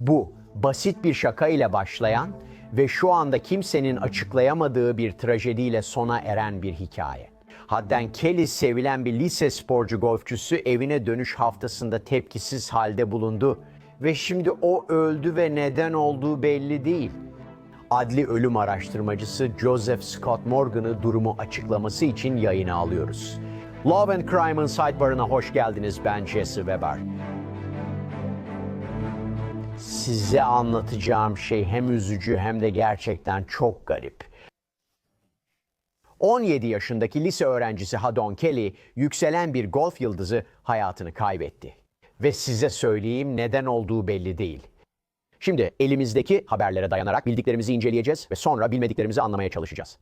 Bu basit bir şaka ile başlayan ve şu anda kimsenin açıklayamadığı bir trajediyle sona eren bir hikaye. Hadden Kelly sevilen bir lise sporcu golfçüsü evine dönüş haftasında tepkisiz halde bulundu ve şimdi o öldü ve neden olduğu belli değil. Adli ölüm araştırmacısı Joseph Scott Morgan'ı durumu açıklaması için yayına alıyoruz. Love and Crime'ın sidebarına hoş geldiniz. Ben Jesse Weber. Size anlatacağım şey hem üzücü hem de gerçekten çok garip. 17 yaşındaki lise öğrencisi Hadon Kelly, yükselen bir golf yıldızı hayatını kaybetti. Ve size söyleyeyim neden olduğu belli değil. Şimdi elimizdeki haberlere dayanarak bildiklerimizi inceleyeceğiz ve sonra bilmediklerimizi anlamaya çalışacağız.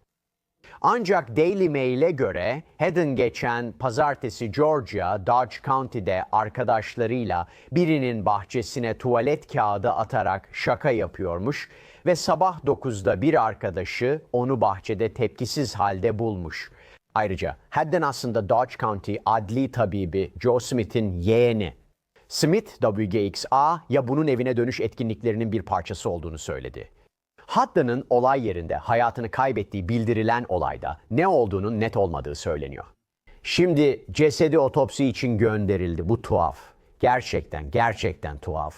Ancak Daily Mail'e göre Haddon geçen pazartesi Georgia, Dodge County'de arkadaşlarıyla birinin bahçesine tuvalet kağıdı atarak şaka yapıyormuş ve sabah 9'da bir arkadaşı onu bahçede tepkisiz halde bulmuş. Ayrıca Haddon aslında Dodge County adli tabibi Joe Smith'in yeğeni. Smith WGXA ya bunun evine dönüş etkinliklerinin bir parçası olduğunu söyledi. Hadda'nın olay yerinde hayatını kaybettiği bildirilen olayda ne olduğunun net olmadığı söyleniyor. Şimdi cesedi otopsi için gönderildi. Bu tuhaf. Gerçekten, gerçekten tuhaf.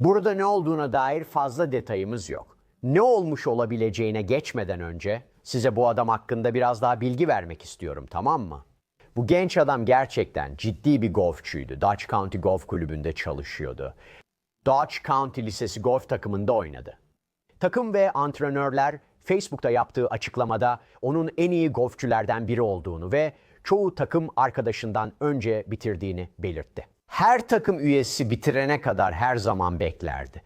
Burada ne olduğuna dair fazla detayımız yok. Ne olmuş olabileceğine geçmeden önce size bu adam hakkında biraz daha bilgi vermek istiyorum, tamam mı? Bu genç adam gerçekten ciddi bir golfçüydü. Dodge County Golf Kulübü'nde çalışıyordu. Dodge County Lisesi golf takımında oynadı. Takım ve antrenörler Facebook'ta yaptığı açıklamada onun en iyi golfçülerden biri olduğunu ve çoğu takım arkadaşından önce bitirdiğini belirtti. Her takım üyesi bitirene kadar her zaman beklerdi.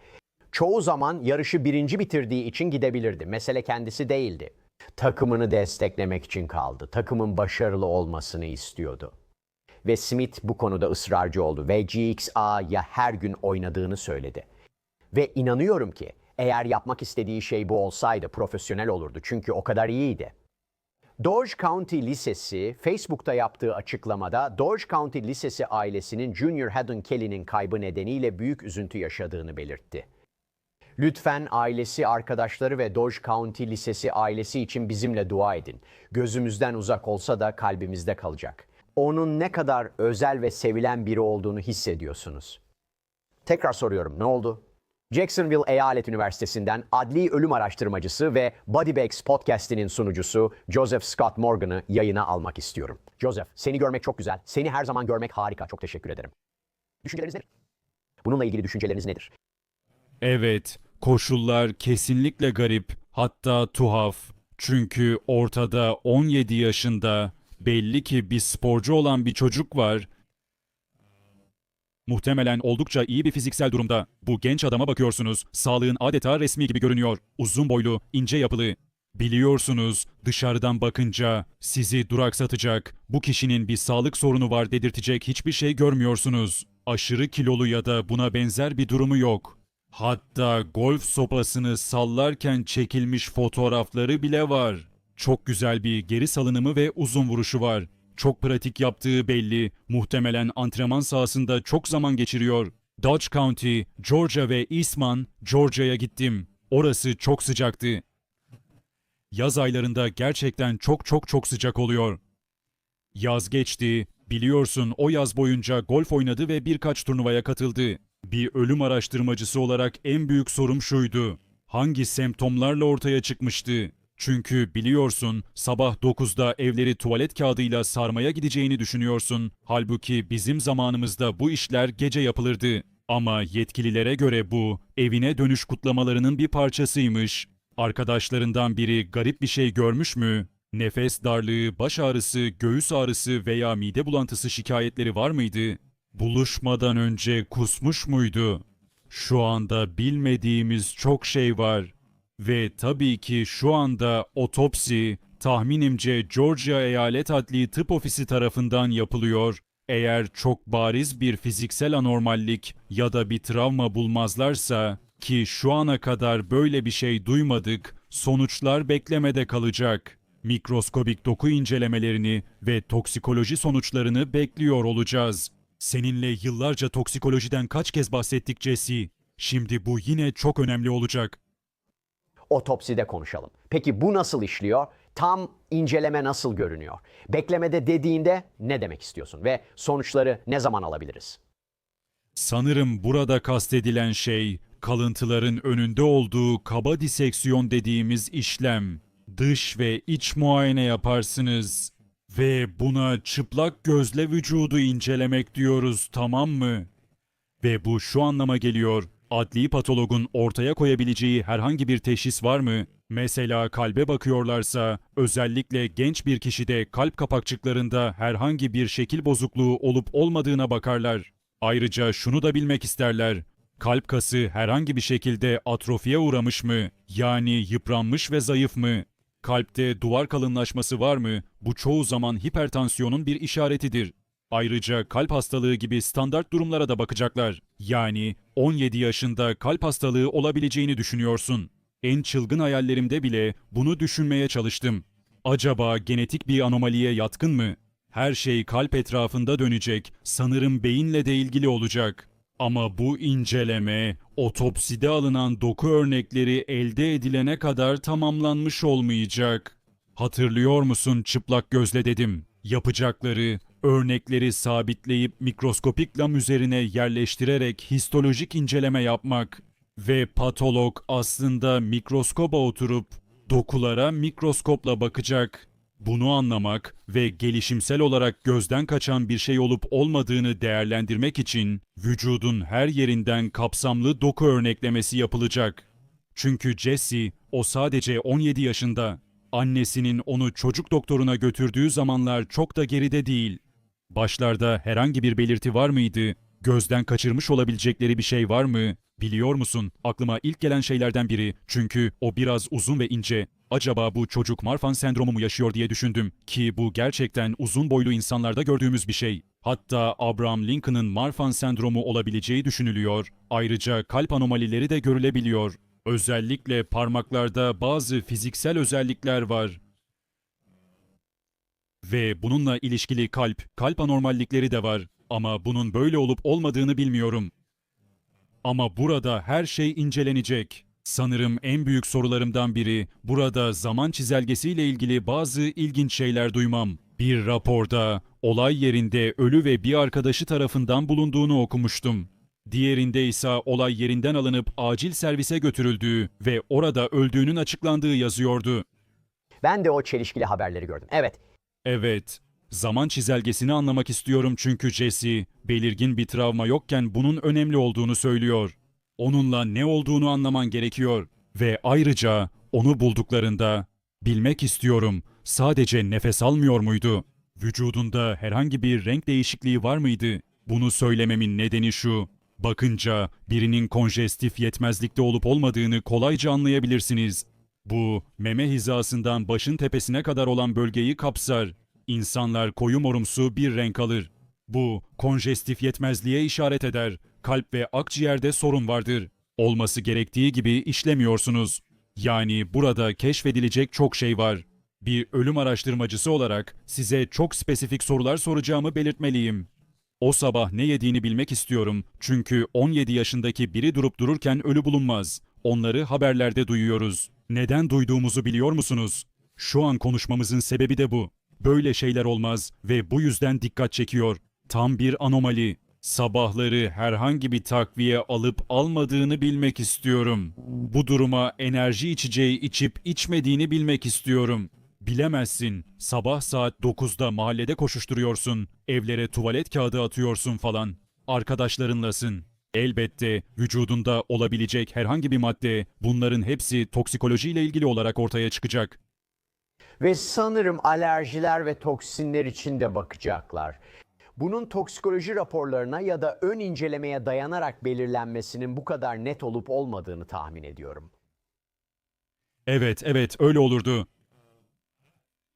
Çoğu zaman yarışı birinci bitirdiği için gidebilirdi. Mesele kendisi değildi. Takımını desteklemek için kaldı. Takımın başarılı olmasını istiyordu. Ve Smith bu konuda ısrarcı oldu ve GXA'ya her gün oynadığını söyledi. Ve inanıyorum ki eğer yapmak istediği şey bu olsaydı profesyonel olurdu çünkü o kadar iyiydi. Dodge County Lisesi Facebook'ta yaptığı açıklamada Dodge County Lisesi ailesinin Junior Haddon Kelly'nin kaybı nedeniyle büyük üzüntü yaşadığını belirtti. Lütfen ailesi, arkadaşları ve Dodge County Lisesi ailesi için bizimle dua edin. Gözümüzden uzak olsa da kalbimizde kalacak. Onun ne kadar özel ve sevilen biri olduğunu hissediyorsunuz. Tekrar soruyorum, ne oldu? Jacksonville Eyalet Üniversitesi'nden adli ölüm araştırmacısı ve Body podcast'inin sunucusu Joseph Scott Morgan'ı yayına almak istiyorum. Joseph, seni görmek çok güzel. Seni her zaman görmek harika. Çok teşekkür ederim. Düşünceleriniz nedir? Bununla ilgili düşünceleriniz nedir? Evet, koşullar kesinlikle garip, hatta tuhaf. Çünkü ortada 17 yaşında belli ki bir sporcu olan bir çocuk var. Muhtemelen oldukça iyi bir fiziksel durumda. Bu genç adama bakıyorsunuz. Sağlığın adeta resmi gibi görünüyor. Uzun boylu, ince yapılı. Biliyorsunuz dışarıdan bakınca sizi duraksatacak, bu kişinin bir sağlık sorunu var dedirtecek hiçbir şey görmüyorsunuz. Aşırı kilolu ya da buna benzer bir durumu yok. Hatta golf sopasını sallarken çekilmiş fotoğrafları bile var. Çok güzel bir geri salınımı ve uzun vuruşu var. Çok pratik yaptığı belli. Muhtemelen antrenman sahasında çok zaman geçiriyor. Dodge County, Georgia ve Eastman, Georgia'ya gittim. Orası çok sıcaktı. Yaz aylarında gerçekten çok çok çok sıcak oluyor. Yaz geçti. Biliyorsun o yaz boyunca golf oynadı ve birkaç turnuvaya katıldı. Bir ölüm araştırmacısı olarak en büyük sorum şuydu. Hangi semptomlarla ortaya çıkmıştı? Çünkü biliyorsun sabah 9'da evleri tuvalet kağıdıyla sarmaya gideceğini düşünüyorsun. Halbuki bizim zamanımızda bu işler gece yapılırdı. Ama yetkililere göre bu evine dönüş kutlamalarının bir parçasıymış. Arkadaşlarından biri garip bir şey görmüş mü? Nefes darlığı, baş ağrısı, göğüs ağrısı veya mide bulantısı şikayetleri var mıydı? Buluşmadan önce kusmuş muydu? Şu anda bilmediğimiz çok şey var. Ve tabii ki şu anda otopsi tahminimce Georgia Eyalet Adli Tıp Ofisi tarafından yapılıyor. Eğer çok bariz bir fiziksel anormallik ya da bir travma bulmazlarsa ki şu ana kadar böyle bir şey duymadık, sonuçlar beklemede kalacak. Mikroskobik doku incelemelerini ve toksikoloji sonuçlarını bekliyor olacağız. Seninle yıllarca toksikolojiden kaç kez bahsettik Jesse? Şimdi bu yine çok önemli olacak. Otopside konuşalım. Peki bu nasıl işliyor? Tam inceleme nasıl görünüyor? Beklemede dediğinde ne demek istiyorsun ve sonuçları ne zaman alabiliriz? Sanırım burada kastedilen şey kalıntıların önünde olduğu kaba diseksiyon dediğimiz işlem. Dış ve iç muayene yaparsınız ve buna çıplak gözle vücudu incelemek diyoruz tamam mı? Ve bu şu anlama geliyor. Adli patologun ortaya koyabileceği herhangi bir teşhis var mı? Mesela kalbe bakıyorlarsa, özellikle genç bir kişide kalp kapakçıklarında herhangi bir şekil bozukluğu olup olmadığına bakarlar. Ayrıca şunu da bilmek isterler. Kalp kası herhangi bir şekilde atrofiye uğramış mı? Yani yıpranmış ve zayıf mı? Kalpte duvar kalınlaşması var mı? Bu çoğu zaman hipertansiyonun bir işaretidir. Ayrıca kalp hastalığı gibi standart durumlara da bakacaklar. Yani 17 yaşında kalp hastalığı olabileceğini düşünüyorsun. En çılgın hayallerimde bile bunu düşünmeye çalıştım. Acaba genetik bir anomaliye yatkın mı? Her şey kalp etrafında dönecek, sanırım beyinle de ilgili olacak. Ama bu inceleme, otopside alınan doku örnekleri elde edilene kadar tamamlanmış olmayacak. Hatırlıyor musun çıplak gözle dedim. Yapacakları, örnekleri sabitleyip mikroskopik lam üzerine yerleştirerek histolojik inceleme yapmak. Ve patolog aslında mikroskoba oturup dokulara mikroskopla bakacak. Bunu anlamak ve gelişimsel olarak gözden kaçan bir şey olup olmadığını değerlendirmek için vücudun her yerinden kapsamlı doku örneklemesi yapılacak. Çünkü Jesse o sadece 17 yaşında. Annesinin onu çocuk doktoruna götürdüğü zamanlar çok da geride değil. Başlarda herhangi bir belirti var mıydı? Gözden kaçırmış olabilecekleri bir şey var mı? Biliyor musun? Aklıma ilk gelen şeylerden biri. Çünkü o biraz uzun ve ince. Acaba bu çocuk Marfan sendromu mu yaşıyor diye düşündüm ki bu gerçekten uzun boylu insanlarda gördüğümüz bir şey. Hatta Abraham Lincoln'ın Marfan sendromu olabileceği düşünülüyor. Ayrıca kalp anomalileri de görülebiliyor. Özellikle parmaklarda bazı fiziksel özellikler var. Ve bununla ilişkili kalp, kalp anormallikleri de var. Ama bunun böyle olup olmadığını bilmiyorum. Ama burada her şey incelenecek. Sanırım en büyük sorularımdan biri burada zaman çizelgesiyle ilgili bazı ilginç şeyler duymam. Bir raporda olay yerinde ölü ve bir arkadaşı tarafından bulunduğunu okumuştum. Diğerinde ise olay yerinden alınıp acil servise götürüldüğü ve orada öldüğünün açıklandığı yazıyordu. Ben de o çelişkili haberleri gördüm. Evet, Evet, zaman çizelgesini anlamak istiyorum çünkü Jesse, belirgin bir travma yokken bunun önemli olduğunu söylüyor. Onunla ne olduğunu anlaman gerekiyor ve ayrıca onu bulduklarında bilmek istiyorum. Sadece nefes almıyor muydu? Vücudunda herhangi bir renk değişikliği var mıydı? Bunu söylememin nedeni şu. Bakınca birinin konjestif yetmezlikte olup olmadığını kolayca anlayabilirsiniz. Bu, meme hizasından başın tepesine kadar olan bölgeyi kapsar. İnsanlar koyu morumsu bir renk alır. Bu, konjestif yetmezliğe işaret eder. Kalp ve akciğerde sorun vardır. Olması gerektiği gibi işlemiyorsunuz. Yani burada keşfedilecek çok şey var. Bir ölüm araştırmacısı olarak size çok spesifik sorular soracağımı belirtmeliyim. O sabah ne yediğini bilmek istiyorum. Çünkü 17 yaşındaki biri durup dururken ölü bulunmaz. Onları haberlerde duyuyoruz. Neden duyduğumuzu biliyor musunuz? Şu an konuşmamızın sebebi de bu. Böyle şeyler olmaz ve bu yüzden dikkat çekiyor. Tam bir anomali. Sabahları herhangi bir takviye alıp almadığını bilmek istiyorum. Bu duruma enerji içeceği içip içmediğini bilmek istiyorum. Bilemezsin. Sabah saat 9'da mahallede koşuşturuyorsun. Evlere tuvalet kağıdı atıyorsun falan. Arkadaşlarınlasın. Elbette vücudunda olabilecek herhangi bir madde bunların hepsi toksikolojiyle ilgili olarak ortaya çıkacak. ve sanırım alerjiler ve toksinler için de bakacaklar. Bunun toksikoloji raporlarına ya da ön incelemeye dayanarak belirlenmesinin bu kadar net olup olmadığını tahmin ediyorum. Evet, evet öyle olurdu.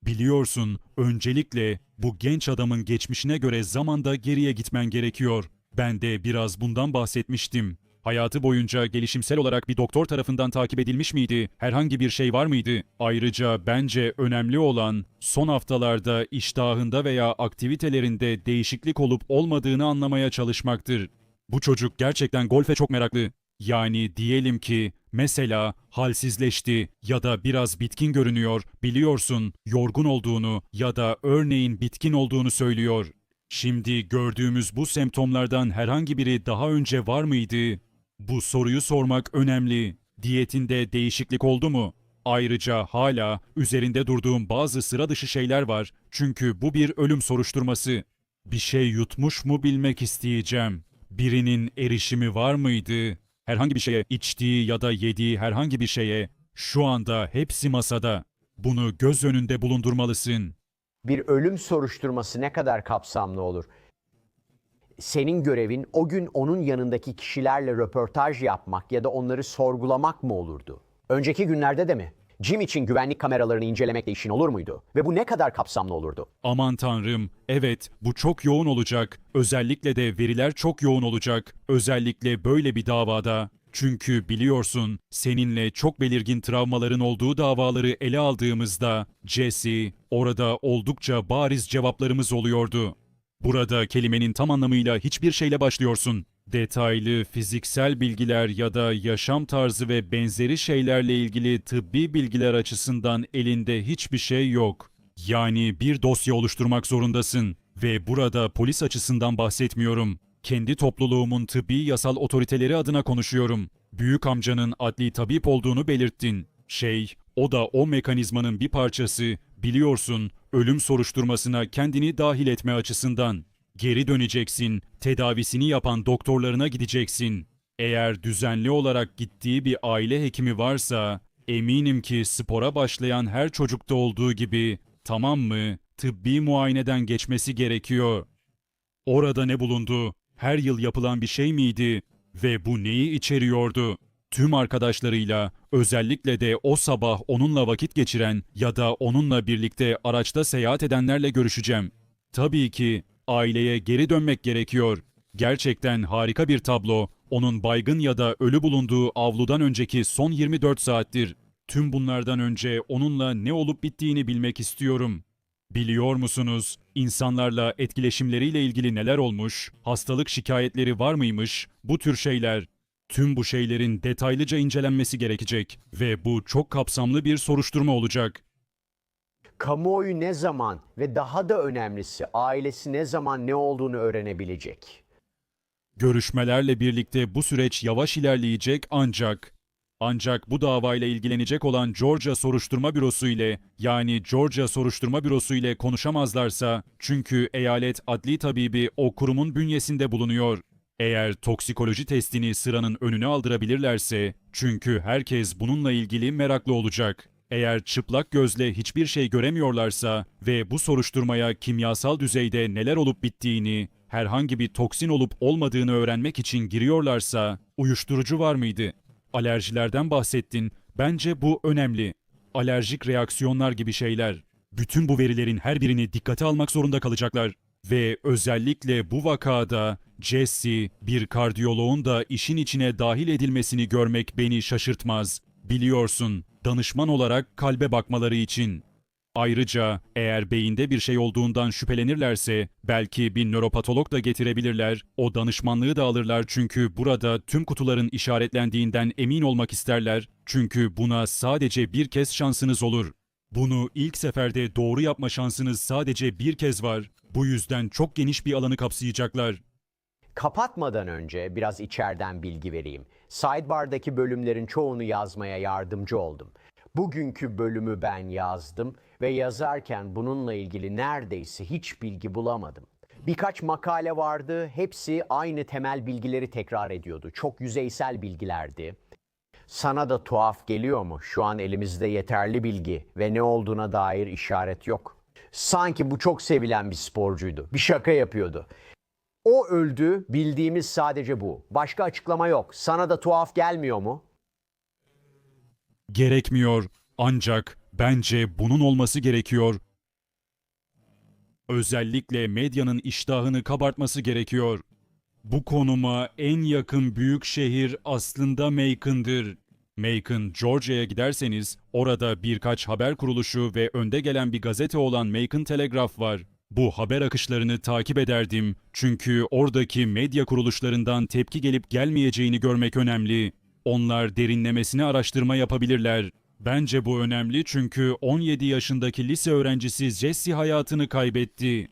Biliyorsun, öncelikle bu genç adamın geçmişine göre zamanda geriye gitmen gerekiyor. Ben de biraz bundan bahsetmiştim. Hayatı boyunca gelişimsel olarak bir doktor tarafından takip edilmiş miydi? Herhangi bir şey var mıydı? Ayrıca bence önemli olan son haftalarda iştahında veya aktivitelerinde değişiklik olup olmadığını anlamaya çalışmaktır. Bu çocuk gerçekten golfe çok meraklı. Yani diyelim ki mesela halsizleşti ya da biraz bitkin görünüyor, biliyorsun yorgun olduğunu ya da örneğin bitkin olduğunu söylüyor. Şimdi gördüğümüz bu semptomlardan herhangi biri daha önce var mıydı? Bu soruyu sormak önemli. Diyetinde değişiklik oldu mu? Ayrıca hala üzerinde durduğum bazı sıra dışı şeyler var. Çünkü bu bir ölüm soruşturması. Bir şey yutmuş mu bilmek isteyeceğim. Birinin erişimi var mıydı? Herhangi bir şeye, içtiği ya da yediği herhangi bir şeye. Şu anda hepsi masada. Bunu göz önünde bulundurmalısın. Bir ölüm soruşturması ne kadar kapsamlı olur? Senin görevin o gün onun yanındaki kişilerle röportaj yapmak ya da onları sorgulamak mı olurdu? Önceki günlerde de mi? Jim için güvenlik kameralarını incelemekle işin olur muydu? Ve bu ne kadar kapsamlı olurdu? Aman tanrım, evet bu çok yoğun olacak. Özellikle de veriler çok yoğun olacak. Özellikle böyle bir davada. Çünkü biliyorsun seninle çok belirgin travmaların olduğu davaları ele aldığımızda Jesse orada oldukça bariz cevaplarımız oluyordu. Burada kelimenin tam anlamıyla hiçbir şeyle başlıyorsun. Detaylı fiziksel bilgiler ya da yaşam tarzı ve benzeri şeylerle ilgili tıbbi bilgiler açısından elinde hiçbir şey yok. Yani bir dosya oluşturmak zorundasın ve burada polis açısından bahsetmiyorum. Kendi topluluğumun tıbbi yasal otoriteleri adına konuşuyorum. Büyük amcanın adli tabip olduğunu belirttin. Şey, o da o mekanizmanın bir parçası. Biliyorsun, ölüm soruşturmasına kendini dahil etme açısından. Geri döneceksin, tedavisini yapan doktorlarına gideceksin. Eğer düzenli olarak gittiği bir aile hekimi varsa, eminim ki spora başlayan her çocukta olduğu gibi, tamam mı, tıbbi muayeneden geçmesi gerekiyor. Orada ne bulundu? Her yıl yapılan bir şey miydi? Ve bu neyi içeriyordu? Tüm arkadaşlarıyla, özellikle de o sabah onunla vakit geçiren ya da onunla birlikte araçta seyahat edenlerle görüşeceğim. Tabii ki aileye geri dönmek gerekiyor. Gerçekten harika bir tablo. Onun baygın ya da ölü bulunduğu avludan önceki son 24 saattir. Tüm bunlardan önce onunla ne olup bittiğini bilmek istiyorum. Biliyor musunuz? İnsanlarla etkileşimleriyle ilgili neler olmuş? Hastalık şikayetleri var mıymış? Bu tür şeyler. Tüm bu şeylerin detaylıca incelenmesi gerekecek ve bu çok kapsamlı bir soruşturma olacak. Kamuoyu ne zaman ve daha da önemlisi ailesi ne zaman ne olduğunu öğrenebilecek? Görüşmelerle birlikte bu süreç yavaş ilerleyecek ancak ancak bu davayla ilgilenecek olan Georgia Soruşturma Bürosu ile yani Georgia Soruşturma Bürosu ile konuşamazlarsa çünkü eyalet adli tabibi o kurumun bünyesinde bulunuyor. Eğer toksikoloji testini sıranın önüne aldırabilirlerse çünkü herkes bununla ilgili meraklı olacak. Eğer çıplak gözle hiçbir şey göremiyorlarsa ve bu soruşturmaya kimyasal düzeyde neler olup bittiğini, herhangi bir toksin olup olmadığını öğrenmek için giriyorlarsa, uyuşturucu var mıydı? Alerjilerden bahsettin. Bence bu önemli. Alerjik reaksiyonlar gibi şeyler. Bütün bu verilerin her birini dikkate almak zorunda kalacaklar. Ve özellikle bu vakada Jesse, bir kardiyoloğun da işin içine dahil edilmesini görmek beni şaşırtmaz. Biliyorsun, danışman olarak kalbe bakmaları için. Ayrıca eğer beyinde bir şey olduğundan şüphelenirlerse belki bir nöropatolog da getirebilirler. O danışmanlığı da alırlar çünkü burada tüm kutuların işaretlendiğinden emin olmak isterler. Çünkü buna sadece bir kez şansınız olur. Bunu ilk seferde doğru yapma şansınız sadece bir kez var. Bu yüzden çok geniş bir alanı kapsayacaklar. Kapatmadan önce biraz içeriden bilgi vereyim. Sidebar'daki bölümlerin çoğunu yazmaya yardımcı oldum. Bugünkü bölümü ben yazdım ve yazarken bununla ilgili neredeyse hiç bilgi bulamadım. Birkaç makale vardı, hepsi aynı temel bilgileri tekrar ediyordu. Çok yüzeysel bilgilerdi. Sana da tuhaf geliyor mu? Şu an elimizde yeterli bilgi ve ne olduğuna dair işaret yok. Sanki bu çok sevilen bir sporcuydu. Bir şaka yapıyordu. O öldü, bildiğimiz sadece bu. Başka açıklama yok. Sana da tuhaf gelmiyor mu? Gerekmiyor ancak bence bunun olması gerekiyor. Özellikle medyanın iştahını kabartması gerekiyor. Bu konuma en yakın büyük şehir aslında Macon'dır. Macon, Georgia'ya giderseniz orada birkaç haber kuruluşu ve önde gelen bir gazete olan Macon Telegraph var. Bu haber akışlarını takip ederdim çünkü oradaki medya kuruluşlarından tepki gelip gelmeyeceğini görmek önemli. Onlar derinlemesine araştırma yapabilirler. Bence bu önemli çünkü 17 yaşındaki lise öğrencisi Jesse hayatını kaybetti.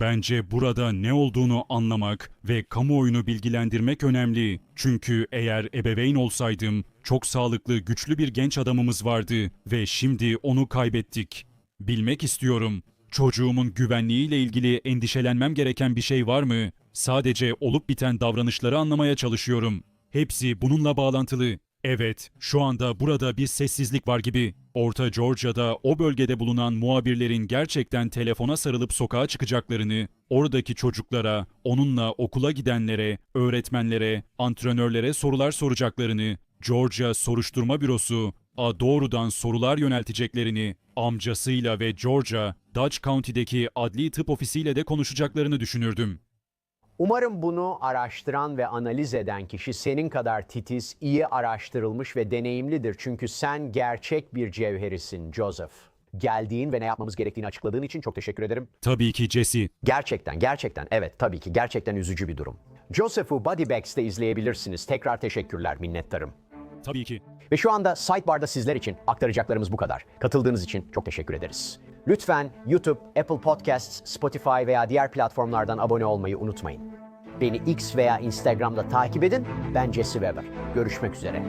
Bence burada ne olduğunu anlamak ve kamuoyunu bilgilendirmek önemli. Çünkü eğer ebeveyn olsaydım çok sağlıklı, güçlü bir genç adamımız vardı ve şimdi onu kaybettik. Bilmek istiyorum. Çocuğumun güvenliğiyle ilgili endişelenmem gereken bir şey var mı? Sadece olup biten davranışları anlamaya çalışıyorum. Hepsi bununla bağlantılı. Evet, şu anda burada bir sessizlik var gibi. Orta Georgia'da o bölgede bulunan muhabirlerin gerçekten telefona sarılıp sokağa çıkacaklarını, oradaki çocuklara, onunla okula gidenlere, öğretmenlere, antrenörlere sorular soracaklarını, Georgia Soruşturma Bürosu a doğrudan sorular yönelteceklerini, amcasıyla ve Georgia, Dutch County'deki adli tıp ofisiyle de konuşacaklarını düşünürdüm. Umarım bunu araştıran ve analiz eden kişi senin kadar titiz, iyi araştırılmış ve deneyimlidir. Çünkü sen gerçek bir cevherisin Joseph. Geldiğin ve ne yapmamız gerektiğini açıkladığın için çok teşekkür ederim. Tabii ki Jesse. Gerçekten, gerçekten, evet tabii ki gerçekten üzücü bir durum. Joseph'u Bodybags'te izleyebilirsiniz. Tekrar teşekkürler, minnettarım. Tabii ki. Ve şu anda Sidebar'da sizler için aktaracaklarımız bu kadar. Katıldığınız için çok teşekkür ederiz. Lütfen YouTube, Apple Podcasts, Spotify veya diğer platformlardan abone olmayı unutmayın. Beni X veya Instagram'da takip edin. Ben Jesse Weber. Görüşmek üzere.